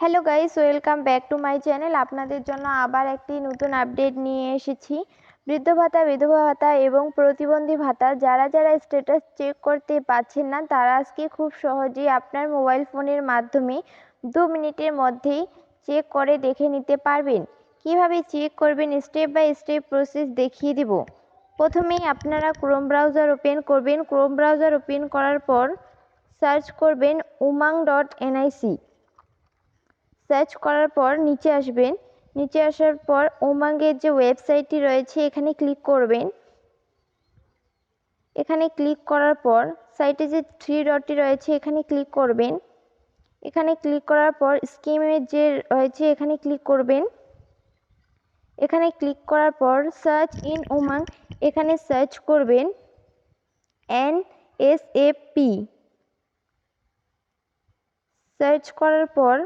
Hello guys welcome back to my channel আপনাদের জন্য আবার একটি নতুন আপডেট নিয়ে এসেছি। বৃদ্ধ ভাতা, বিধবা ভাতা এবং প্রতিবন্ধী ভাতা, যারা যারা স্ট্যাটাস চেক করতে পারছেন না, তারা আজকে খুব সহজেই আপনার মোবাইল ফোনের মাধ্যমে দু মিনিটের মধ্যেই চেক করে দেখে নিতে পারবেন। কীভাবে চেক করবেন স্টেপ বাই স্টেপ প্রসেস দেখিয়ে দিব। প্রথমেই আপনারা ক্রোম ব্রাউজার ওপেন করবেন। ক্রোম ব্রাউজার ওপেন করার পর সার্চ করবেন উমাং ডট এনআইসি সার্চ করার পর নিচে আসবেন। নিচে আসার পর উমাঙ্গের যে ওয়েবসাইটটি রয়েছে, এখানে ক্লিক করবেন। এখানে ক্লিক করার পর সাইটে যে থ্রি ডটটি রয়েছে, এখানে ক্লিক করবেন। এখানে ক্লিক করার পর স্কিমের যে রয়েছে, এখানে ক্লিক করবেন। এখানে ক্লিক করার পর সার্চ ইন উমাং এখানে সার্চ করবেন। N S A P search করার পর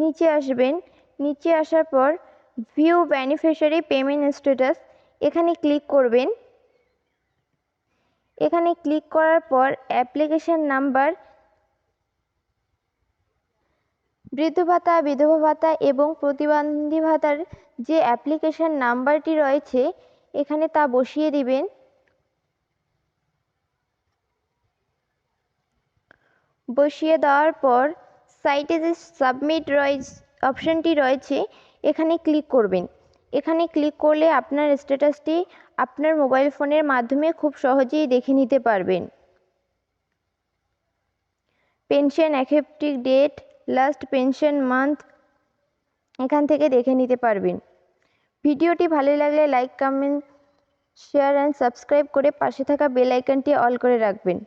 নিচে আসবেন। নিচে আসার পর ভিউ বেনিফিশিয়ারি পেমেন্ট স্ট্যাটাস এখানে ক্লিক করবেন। এখানে ক্লিক করার পর অ্যাপ্লিকেশন নাম্বার বৃদ্ধ ভাতা, বিধবা ভাতা এবং প্রতিবন্ধী ভাতার যে অ্যাপ্লিকেশন নাম্বারটি রয়েছে, এখানে তা বসিয়ে দিবেন। বসিয়ে দেওয়ার পর সাইটে যে সাবমিট রয়েছে, অপশানটি রয়েছে, এখানে ক্লিক করবেন। এখানে ক্লিক করলে আপনার স্ট্যাটাসটি আপনার মোবাইল ফোনের মাধ্যমে খুব সহজেই দেখে নিতে পারবেন। Pension accepting date, last pension month, এখান থেকে দেখে নিতে পারবেন। ভিডিওটি ভালো লাগলে like, comment, share and subscribe করে পাশে থাকা বেল আইকনটি অল করে রাখবেন।